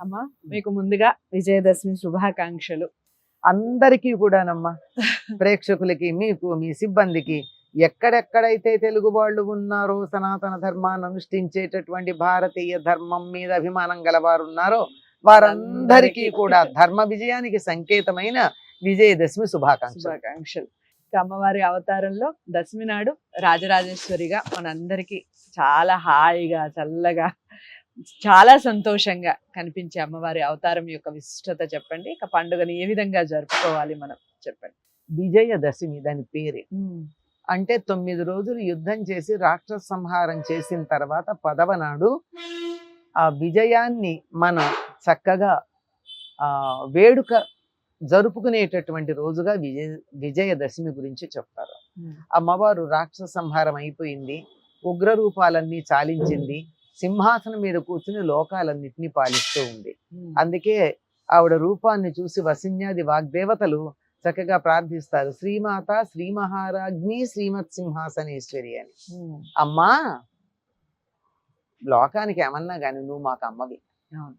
అమ్మా మీకు ముందుగా విజయదశమి శుభాకాంక్షలు. అందరికీ కూడానమ్మా ప్రేక్షకులకి మీకు మీ సిబ్బందికి ఎక్కడెక్కడైతే తెలుగు వాళ్ళు ఉన్నారో సనాతన ధర్మాన్ని అనుష్ఠించేటటువంటి భారతీయ ధర్మం మీద అభిమానం గలవారు ఉన్నారో వారందరికీ కూడా ధర్మ విజయానికి సంకేతమైన విజయదశమి శుభాకాంక్షలు. అమ్మవారి అవతారంలో దశమి నాడు రాజరాజేశ్వరిగా మనందరికీ చాలా హాయిగా చల్లగా చాలా సంతోషంగా కనిపించే అమ్మవారి అవతారం యొక్క విశిష్టత చెప్పండి. ఇక పండుగని ఏ విధంగా జరుపుకోవాలి మనం చెప్పండి. విజయదశమి దాని పేరే. అంటే తొమ్మిది రోజులు యుద్ధం చేసి రాక్షస సంహారం చేసిన తర్వాత పదవ నాడు ఆ విజయాన్ని మనం చక్కగా ఆ వేడుక జరుపుకునేటటువంటి రోజుగా విజయ విజయదశమి గురించి చెప్తారు. అమ్మవారు రాక్షస సంహారం అయిపోయింది. ఉగ్ర రూపాలన్నీ చాలించింది. సింహాసనం మీద కూర్చుని లోకాలన్నింటినీ పాలిస్తూ ఉంది. అందుకే ఆవిడ రూపాన్ని చూసి వసిన్యాది వాగ్దేవతలు చక్కగా ప్రార్థిస్తారు. శ్రీమాత శ్రీ మహారాజ్ఞి శ్రీమత్ సింహాసనేశ్వరి అని. అమ్మా! లోకానికి ఏమన్నా గాని నువ్వు మాకు అమ్మవి. అవును.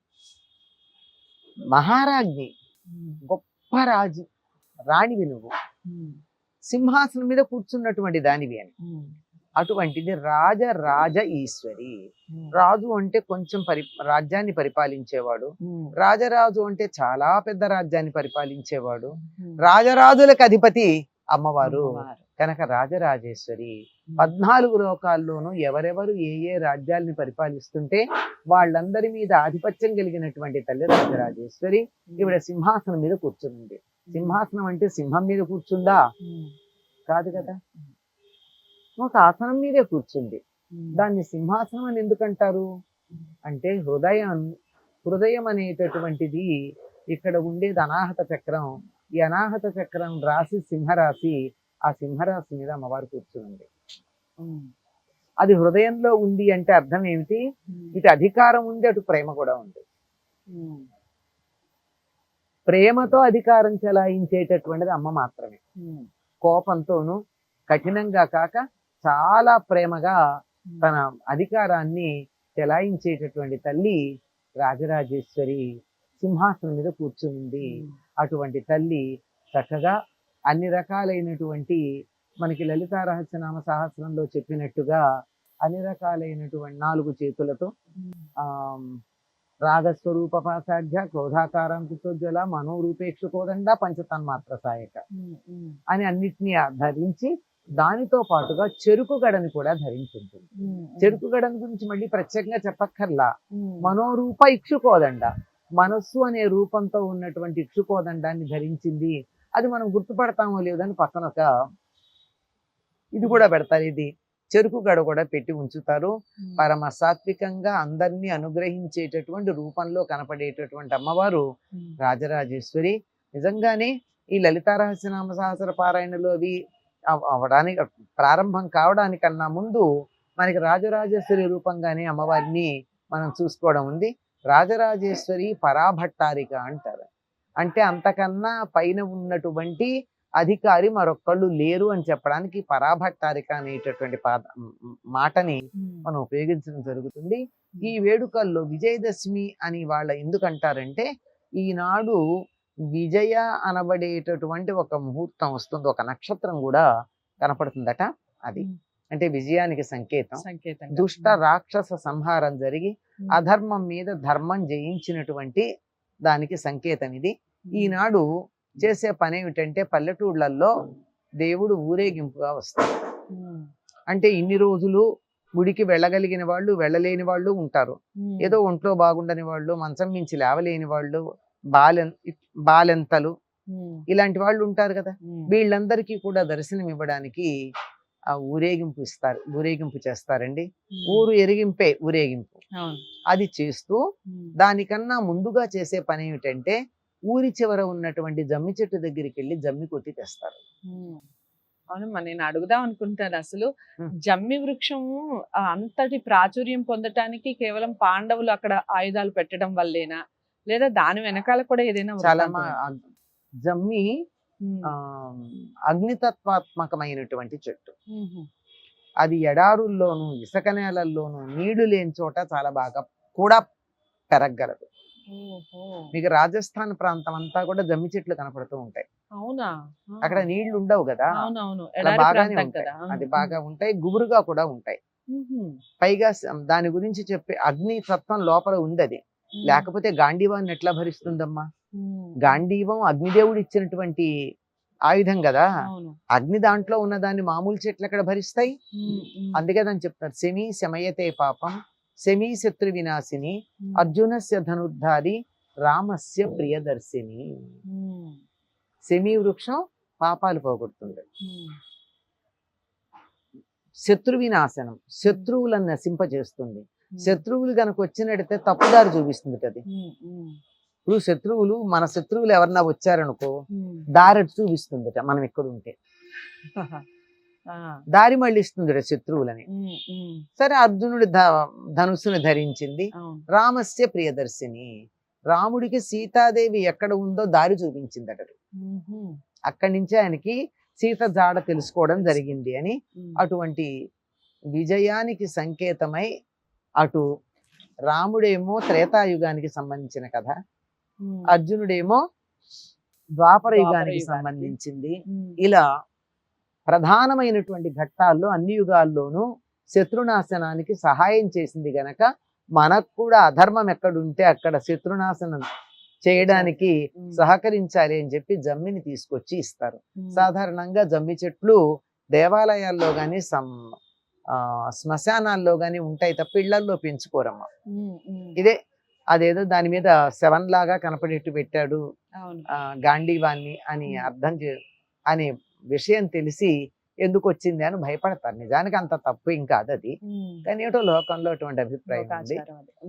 మహారాజ్ఞి గొప్ప రాజు రాణివి నువ్వు. సింహాసనం మీద కూర్చున్నటువంటి దానివి అని. అటువంటిది రాజ రాజ ఈశ్వరి. రాజు అంటే కొంచెం పరి రాజ్యాన్ని పరిపాలించేవాడు. రాజరాజు అంటే చాలా పెద్ద రాజ్యాన్ని పరిపాలించేవాడు. రాజరాజులకు అధిపతి అమ్మవారు కనుక రాజరాజేశ్వరి. పద్నాలుగు లోకాల్లోనూ ఎవరెవరు ఏ ఏ రాజ్యాల్ని పరిపాలిస్తుంటే వాళ్ళందరి మీద ఆధిపత్యం కలిగినటువంటి తల్లి రాజరాజేశ్వరి. ఈవిడ సింహాసనం మీద కూర్చుంది సింహాసనం అంటే సింహం మీద కూర్చుందా? కాదు కదా. ఒక ఆసనం మీదే కూర్చుంది. దాన్ని సింహాసనం అని ఎందుకంటారు? అంటే హృదయం హృదయం అనేటటువంటిది ఇక్కడ ఉండేది అనాహత చక్రం. ఈ అనాహత చక్రం రాసి సింహరాశి ఆ సింహరాశి మీద అమ్మవారు కూర్చుంది. అది హృదయంలో ఉంది అంటే అర్థం ఏమిటి? ఇటు అధికారం ఉంది అటు ప్రేమ కూడా ఉంది. ప్రేమతో అధికారం చెలాయించేటటువంటిది అమ్మ మాత్రమే. కోపంతోనూ కఠినంగా కాక చాలా ప్రేమగా తన అధికారాన్ని చెలాయించేటటువంటి తల్లి రాజరాజేశ్వరి సింహాసనం మీద కూర్చుంది. అటువంటి తల్లి చక్కగా అన్ని రకాలైనటువంటి మనకి లలిత రహస్యనామ సహస్రంలో చెప్పినట్టుగా అన్ని రకాలైనటువంటి నాలుగు చేతులతో ఆ రాగస్వరూప పాసాధ్య క్రోధాకారం కుతోజ్వల మనోరూపేక్ష కోదండ పంచతన్మాత్ర సాయక అని అన్నిటినీ ధరించి దానితో పాటుగా చెరుకు గడని కూడా ధరించుంటుంది. చెరుకు గడని గురించి మళ్ళీ ప్రత్యేకంగా చెప్పక్కర్లా. మనోరూప ఇక్షుకోదండ. మనస్సు అనే రూపంతో ఉన్నటువంటి ఇక్షుకోదండాన్ని ధరించింది. అది మనం గుర్తుపడతామో లేదని పక్కన ఒక ఇది కూడా పెడతారు. ఇది చెరుకు గడ కూడా పెట్టి ఉంచుతారు. పరమ సాత్వికంగా అందరినీ అనుగ్రహించేటటువంటి రూపంలో కనపడేటటువంటి అమ్మవారు రాజరాజేశ్వరి. నిజంగానే ఈ లలితా రహస్యనామ సహస్ర పారాయణలు అవి అవ- అవడానికి ప్రారంభం కావడానికన్నా ముందు మనకి రాజరాజేశ్వరి రూపంగానే అమ్మవారిని మనం చూసుకోవడం ఉంది. రాజరాజేశ్వరి పరాభట్టారిక అంటారు. అంటే అంతకన్నా పైన ఉన్నటువంటి అధికారి మరొక్కళ్ళు లేరు అని చెప్పడానికి పరాభట్టారిక అనేటటువంటి పాద మాటని మనం ఉపయోగించడం జరుగుతుంది. ఈ వేడుకల్లో విజయదశమి అని వాళ్ళ ఎందుకంటారంటే ఈనాడు విజయ అనబడేటటువంటి ఒక ముహూర్తం వస్తుంది. ఒక నక్షత్రం కూడా కనపడుతుందట అది. అంటే విజయానికి సంకేతం. సంకేతం దుష్ట రాక్షస సంహారం జరిగి అధర్మం మీద ధర్మం జయించినటువంటి దానికి సంకేతం ఇది. ఈనాడు చేసే పని ఏమిటంటే పల్లెటూళ్ళల్లో దేవుడు ఊరేగింపుగా వస్తాడు అంటే ఇన్ని రోజులు గుడికి వెళ్ళగలిగిన వాళ్ళు వెళ్ళలేని వాళ్ళు ఉంటారు. ఏదో ఒంట్లో బాగుండని వాళ్ళు మంచం మించి లేవలేని వాళ్ళు బాలెన్ బాలెంతలు ఇలాంటి వాళ్ళు ఉంటారు కదా. వీళ్ళందరికీ కూడా దర్శనం ఇవ్వడానికి ఆ ఊరేగింపు ఇస్తారు ఊరేగింపు చేస్తారండి. ఊరు ఎరిగింపే ఊరేగింపు. అది చేస్తూ దానికన్నా ముందుగా చేసే పని ఏమిటంటే ఊరి చివర ఉన్నటువంటి జమ్మి చెట్టు దగ్గరికి వెళ్ళి జమ్మి కొట్టి తెస్తారు. అవునమ్మా నేను అడుగుదాం అనుకుంటాను అసలు. జమ్మి వృక్షము అంతటి ప్రాచుర్యం పొందటానికి కేవలం పాండవులు అక్కడ ఆయుధాలు పెట్టడం వల్లేనా? లేదా దాని వెనకాల కూడా ఏదైనా చాలా? జమ్మి అగ్నితత్వాత్మకమైనటువంటి చెట్టు. అది ఎడారుల్లోనూ ఇసుక నేలల్లోనూ నీళ్ళు లేని చోట చాలా బాగా కూడా పెరగగలదు ఓహో. మీకు రాజస్థాన్ ప్రాంతం అంతా కూడా జమ్మి చెట్లు కనపడుతూ ఉంటాయి అవునా. అక్కడ నీళ్ళు ఉండవు కదా బాగానే ఉంటాయి అది బాగా ఉంటాయి గుబురుగా కూడా ఉంటాయి. పైగా దాని గురించి చెప్పే అగ్ని తత్వం లోపల ఉంది అది. లేకపోతే గాంధీవాన్ని ఎట్లా భరిస్తుందమ్మా. గాంధీవం అగ్నిదేవుడు ఇచ్చినటువంటి ఆయుధం కదా? అగ్ని దాంట్లో ఉన్న దాన్ని మామూలు చెట్లు ఎక్కడ భరిస్తాయి? అందుకే దాన్ని చెప్తారు. సెమి శమయతే పాపం సెమి శత్రు వినాశిని అర్జునస్య ధనుర్ధారి రామస్య ప్రియదర్శిని. సెమి వృక్షం పాపాలు పోగొడుతుంది శత్రు వినాశనం శత్రువులను నశింపజేస్తుంది. శత్రువులు కనుక వచ్చినట్టయితే తప్పుదారి చూపిస్తుంది అది ఇప్పుడు శత్రువులు మన శత్రువులు ఎవరన్నా వచ్చారనుకో. దారి చూపిస్తుంది మనం ఇక్కడ ఉంటే. దారి మళ్ళిస్తుంది శత్రువులని. సరే అర్జునుడి ధనుస్సుని ధరించింది. రామస్య ప్రియదర్శిని. రాముడికి సీతాదేవి ఎక్కడ ఉందో దారి చూపించింది అక్కడ నుంచి ఆయనకి సీత జాడ తెలుసుకోవడం జరిగింది అని అటువంటి విజయానికి సంకేతమై అటు రాముడేమో త్రేతాయుగానికి సంబంధించిన కథ. అర్జునుడేమో ద్వాపర యుగానికి. సంబంధించింది. ఇలా ప్రధానమైనటువంటి ఘట్టాల్లో అన్ని యుగాల్లోనూ శత్రునాశనానికి సహాయం చేసింది గనక మనకు కూడా అధర్మం ఎక్కడుంటే అక్కడ శత్రునాశనం చేయడానికి సహకరించాలి అని చెప్పి జమ్మిని తీసుకొచ్చి ఇస్తారు. సాధారణంగా జమ్మి చెట్లు దేవాలయాల్లో ఆ, శ్మశానాల్లో గాని ఉంటాయి తప్ప ఇళ్ళల్లో పెంచుకోరమ్మ. ఇదే అదేదో దాని మీద శవం లాగా కనపడేట్టు పెట్టాడు గాంధీవాన్ని అని. అర్థం చే అనే విషయం తెలిసి ఎందుకు వచ్చింది అని భయపడతారు. నిజానికి అంత తప్పు ఏం కాదు అది కానీ ఏటో లోకంలో అటువంటి అభిప్రాయం ఉంది.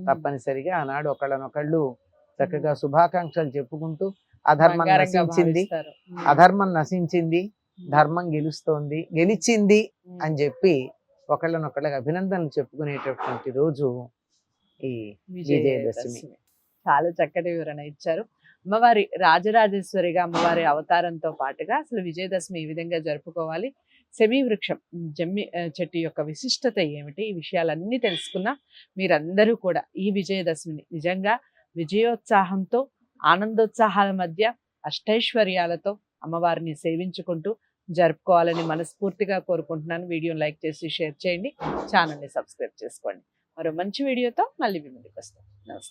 తప్పనిసరిగా ఆనాడు ఒకళ్ళనొకళ్ళు చక్కగా శుభాకాంక్షలు చెప్పుకుంటూ అధర్మం నశించింది. అధర్మం నశించింది. ధర్మం గెలుస్తోంది. గెలిచింది అని చెప్పి ఒకళ్ళనొకళ్ళకి అభినందనలు చెప్పుకునేటటువంటి రోజు ఈ విజయదశమి. చాలా చక్కటి వివరణ ఇచ్చారు. అమ్మవారి రాజరాజేశ్వరిగా అమ్మవారి అవతారంతో పాటుగా అసలు విజయదశమి ఈ విధంగా జరుపుకోవాలి. సెమీ వృక్షం జమ్మి చెట్టు యొక్క విశిష్టత ఏమిటి? ఈ విషయాలన్నీ తెలుసుకున్నా మీరందరూ కూడా ఈ విజయదశమిని నిజంగా విజయోత్సాహంతో ఆనందోత్సాహాల మధ్య అష్టైశ్వర్యాలతో అమ్మవారిని సేవించుకుంటూ జరుపుకోవాలని మనస్ఫూర్తిగా కోరుకుంటున్నాను. వీడియోని లైక్ చేసి షేర్ చేయండి. ఛానల్ని సబ్స్క్రైబ్ చేసుకోండి. మరో మంచి వీడియోతో మళ్ళీ మీ ముందుకు వస్తాం.